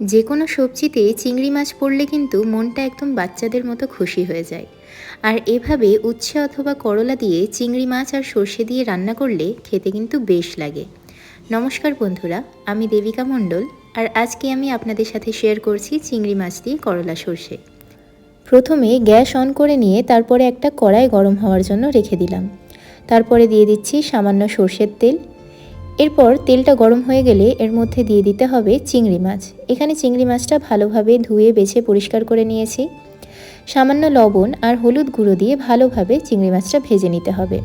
যে কোনো সবজিতে চিংড়ি মাছ পড়লে কিন্তু মনটা একদম বাচ্চাদের মতো খুশি হয়ে যায়। আর এভাবে উচ্ছে অথবা করলা দিয়ে চিংড়ি মাছ আর সর্ষে দিয়ে রান্না করলে খেতে কিন্তু বেশ লাগে। নমস্কার বন্ধুরা, আমি দেবিকা মণ্ডল আর আজকে আমি আপনাদের সাথে শেয়ার করছি চিংড়ি মাছ দিয়ে করলা সর্ষে। প্রথমে গ্যাস অন করে নিয়ে তারপরে একটা কড়াই গরম হওয়ার জন্য রেখে দিলাম। তারপরে দিয়ে দিচ্ছি সামান্য সর্ষের তেল এরপর তেলটা গরম হয়ে গেলে এর মধ্যে দিয়ে দিতে হবে চিংড়ি মাছ। এখানে চিংড়ি মাছটা ভালোভাবে ধুয়ে, বেছে, পরিষ্কার করে নিয়েছি। সামান্য লবণ আর হলুদ গুঁড়ো দিয়ে ভালোভাবে চিংড়ি মাছটা ভেজে নিতে হবে।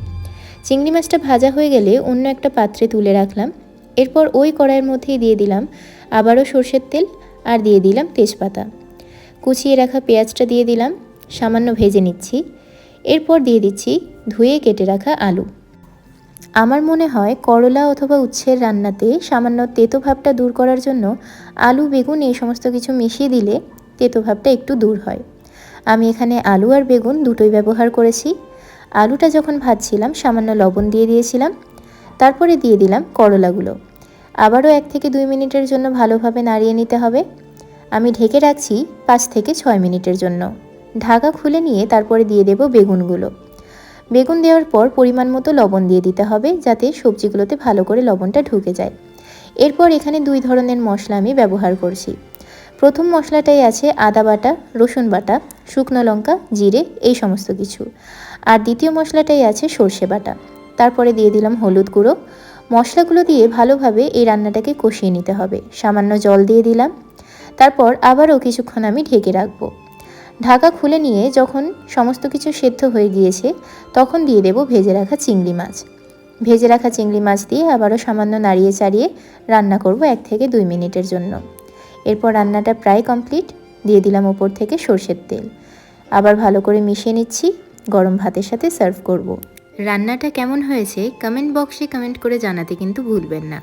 চিংড়ি মাছটা ভাজা হয়ে গেলে অন্য একটা পাত্রে তুলে রাখলাম। এরপর ওই কড়াইয়ের মধ্যেই দিয়ে দিলাম আবারও সর্ষের তেল আর দিয়ে দিলাম তেজপাতা। কুচিয়ে রাখা পেঁয়াজটা দিয়ে দিলাম, সামান্য ভেজে নিচ্ছি। এরপর দিয়ে দিচ্ছি ধুয়ে কেটে রাখা আলু। আমার মনে হয় করলা অথবা উচ্ছের রান্নাতে সামান্য তেতো ভাবটা দূর করার জন্য আলু, বেগুন এই সমস্ত কিছু মিশিয়ে দিলে তেতো ভাবটা একটু দূর হয়। আমি এখানে আলু আর বেগুন দুটোই ব্যবহার করেছি। আলুটা যখন ভাজছিলাম, সামান্য লবণ দিয়ে দিয়েছিলাম। তারপরে দিয়ে দিলাম করলাগুলো। আবারও এক থেকে দুই মিনিটের জন্য ভালোভাবে নাড়িয়ে নিতে হবে। আমি ঢেকে রাখছি পাঁচ থেকে ছয় মিনিটের জন্য। ঢাকা খুলে নিয়ে তারপরে দিয়ে দেব বেগুনগুলো। বেগুন দেওয়ার পর পরিমাণ মতো লবণ দিয়ে দিতে হবে যাতে সবজিগুলোতে ভালো করে লবণটা ঢুকে যায়। এরপর এখানে দুই ধরনের মশলা আমি ব্যবহার করছি। প্রথম মশলাটাই আছে আদা বাটা, রসুন বাটা, শুকনো লঙ্কা, জিরে, এই সমস্ত কিছু। আর দ্বিতীয় মশলাটাই আছে সর্ষে বাটা। তারপরে দিয়ে দিলাম হলুদ গুঁড়ো। মশলাগুলো দিয়ে ভালোভাবে এই রান্নাটাকে কষিয়ে নিতে হবে। সামান্য জল দিয়ে দিলাম। তারপর আবারও কিছুক্ষণ আমি ঢেকে রাখব। ঢাকা খুলে নিয়ে যখন সমস্ত কিছু সেদ্ধ হয়ে গিয়েছে, তখন দিয়ে দেব ভেজে রাখা চিংড়ি মাছ। ভেজে রাখা চিংড়ি মাছ দিয়ে আবারও সামান্য নাড়িয়ে চাড়িয়ে রান্না করব এক থেকে দুই মিনিটের জন্য। এরপর রান্নাটা প্রায় কমপ্লিট, দিয়ে দিলাম ওপর থেকে সর্ষের তেল। আবার ভালো করে মিশিয়ে নিচ্ছি, গরম ভাতের সাথে সার্ভ করব। রান্নাটা কেমন হয়েছে কমেন্ট বক্সে কমেন্ট করে জানাতে কিন্তু ভুলবেন না।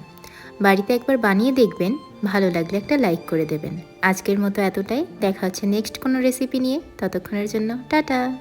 বাড়িতে একবার বানিয়ে দেখবেন ভালো লাগলে একটা লাইক করে দেবেন। আজকের মতো এতটাই। দেখা হচ্ছে নেক্সট কোনো রেসিপি নিয়ে। ততক্ষণের জন্য, টাটা!